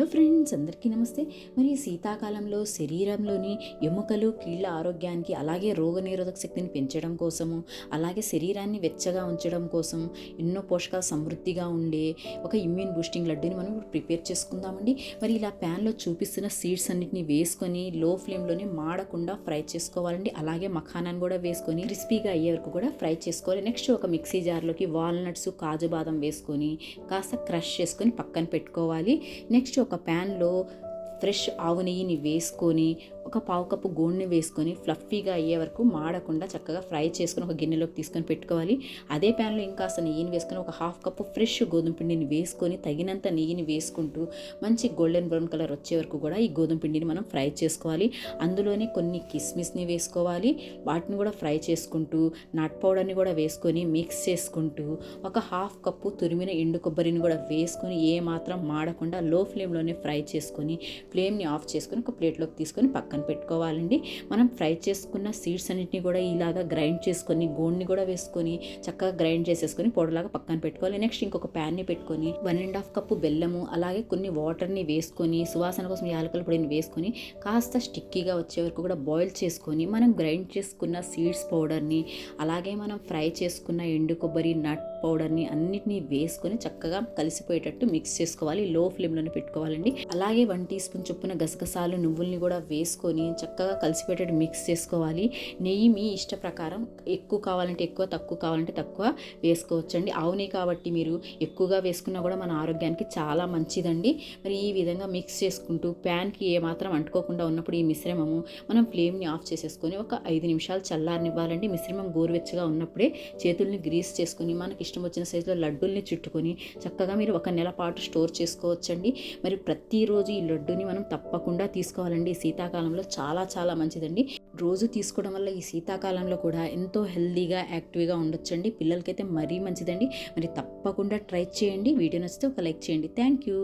Hello friends అందరికీ నమస్తే. మరి శీతాకాలంలో శరీరంలోని ఎముకలు కీళ్ళ ఆరోగ్యానికి అలాగే రోగనిరోధక శక్తిని పెంచడం కోసము అలాగే శరీరాన్ని వెచ్చగా ఉంచడం కోసం ఎన్నో పోషకాలు సమృద్ధిగా ఉండే ఒక ఇమ్యూన్ బూస్టింగ్ లడ్డూని మనం ప్రిపేర్ చేసుకుందామండి. మరి ఇలా ప్యాన్లో చూపిస్తున్న సీడ్స్ అన్నిటిని వేసుకొని లో ఫ్లేమ్లోనే మాడకుండా ఫ్రై చేసుకోవాలండి. అలాగే మఖానాన్ని కూడా వేసుకొని క్రిస్పీగా అయ్యే వరకు కూడా ఫ్రై చేసుకోవాలి. నెక్స్ట్ ఒక మిక్సీ జార్లోకి వాల్నట్స్ కాజు బాదం వేసుకొని కాస్త క్రష్ చేసుకొని పక్కన పెట్టుకోవాలి. నెక్స్ట్ ఒక ఒక ప్యాన్లో ఫ్రెష్ ఆవు నెయ్యిని వేసుకొని ఒక పావు కప్పు గోడిని వేసుకొని ఫ్లఫీగా అయ్యే వరకు మాడకుండా చక్కగా ఫ్రై చేసుకొని ఒక గిన్నెలోకి తీసుకొని పెట్టుకోవాలి. అదే ప్యాన్లో ఇంకాస్త నెయ్యిని వేసుకొని ఒక హాఫ్ కప్పు ఫ్రెష్ గోధుమ పిండిని వేసుకొని తగినంత నెయ్యిని వేసుకుంటూ మంచి గోల్డెన్ బ్రౌన్ కలర్ వచ్చే వరకు కూడా ఈ గోధుమ పిండిని మనం ఫ్రై చేసుకోవాలి. అందులోనే కొన్ని కిస్మిస్ని వేసుకోవాలి. వాటిని కూడా ఫ్రై చేసుకుంటూ నట్ పౌడర్ని కూడా వేసుకొని మిక్స్ చేసుకుంటూ ఒక హాఫ్ కప్పు తురిమిన ఎండు కొబ్బరిని కూడా వేసుకొని ఏ మాత్రం మాడకుండా లో ఫ్లేమ్లోనే ఫ్రై చేసుకొని ఫ్లేమ్ని ఆఫ్ చేసుకొని ఒక ప్లేట్లోకి తీసుకొని పక్క పక్కన పెట్టుకోవాలండి. మనం ఫ్రై చేసుకున్న సీడ్స్ అన్నింటినీ కూడా ఇలాగా గ్రైండ్ చేసుకొని గోండ్ని కూడా వేసుకొని చక్కగా గ్రైండ్ చేసేసుకొని పొడలాగా పక్కన పెట్టుకోవాలి. నెక్స్ట్ ఇంకొక ప్యాన్ని పెట్టుకొని వన్ అండ్ హాఫ్ కప్పు బెల్లము అలాగే కొన్ని వాటర్ని వేసుకొని సువాసన కోసం యాలకుల పొడిని వేసుకొని కాస్త స్టిక్కీగా వచ్చే వరకు కూడా బాయిల్ చేసుకొని మనం గ్రైండ్ చేసుకున్న సీడ్స్ పౌడర్ని అలాగే మనం ఫ్రై చేసుకున్న ఎండు కొబ్బరి నట్ పౌడర్ని అన్నిటినీ వేసుకొని చక్కగా కలిసిపోయేటట్టు మిక్స్ చేసుకోవాలి. లో ఫ్లేమ్లోనే పెట్టుకోవాలండి. అలాగే వన్ టీ స్పూన్ చొప్పున గసగసాలు నువ్వుల్ని కూడా వేసుకొని చక్కగా కలిసిపోయేటట్టు మిక్స్ చేసుకోవాలి. నెయ్యి మీ ఇష్ట ప్రకారం ఎక్కువ కావాలంటే ఎక్కువ తక్కువ కావాలంటే తక్కువ వేసుకోవచ్చండి. అవునే కాబట్టి మీరు ఎక్కువగా వేసుకున్నా కూడా మన ఆరోగ్యానికి చాలా మంచిదండి. మరి ఈ విధంగా మిక్స్ చేసుకుంటూ ప్యాన్కి ఏమాత్రం అంటుకోకుండా ఉన్నప్పుడు ఈ మిశ్రమము మనం ఫ్లేమ్ని ఆఫ్ చేసేసుకొని ఒక ఐదు నిమిషాలు చల్లారనివ్వాలండి. మిశ్రమం గోరువెచ్చగా ఉన్నప్పుడే చేతుల్ని గ్రీస్ చేసుకొని మనకి ఇష్టం వచ్చిన సైజులో లడ్డూల్ని చుట్టుకొని చక్కగా మీరు ఒక నెల పాటు స్టోర్ చేసుకోవచ్చండి. మరి ప్రతిరోజు ఈ లడ్డూని మనం తప్పకుండా తీసుకోవాలండి. శీతాకాలం శీతాకాలంలో చాలా చాలా మంచిదండి. రోజు తీసుకోవడం వల్ల ఈ శీతాకాలంలో కూడా ఎంతో హెల్దీగా యాక్టివ్గా ఉండొచ్చండి. పిల్లలకైతే మరీ మంచిదండి. మరి తప్పకుండా ట్రై చేయండి. వీడియో నచ్చితే ఒక లైక్ చేయండి. Thank you.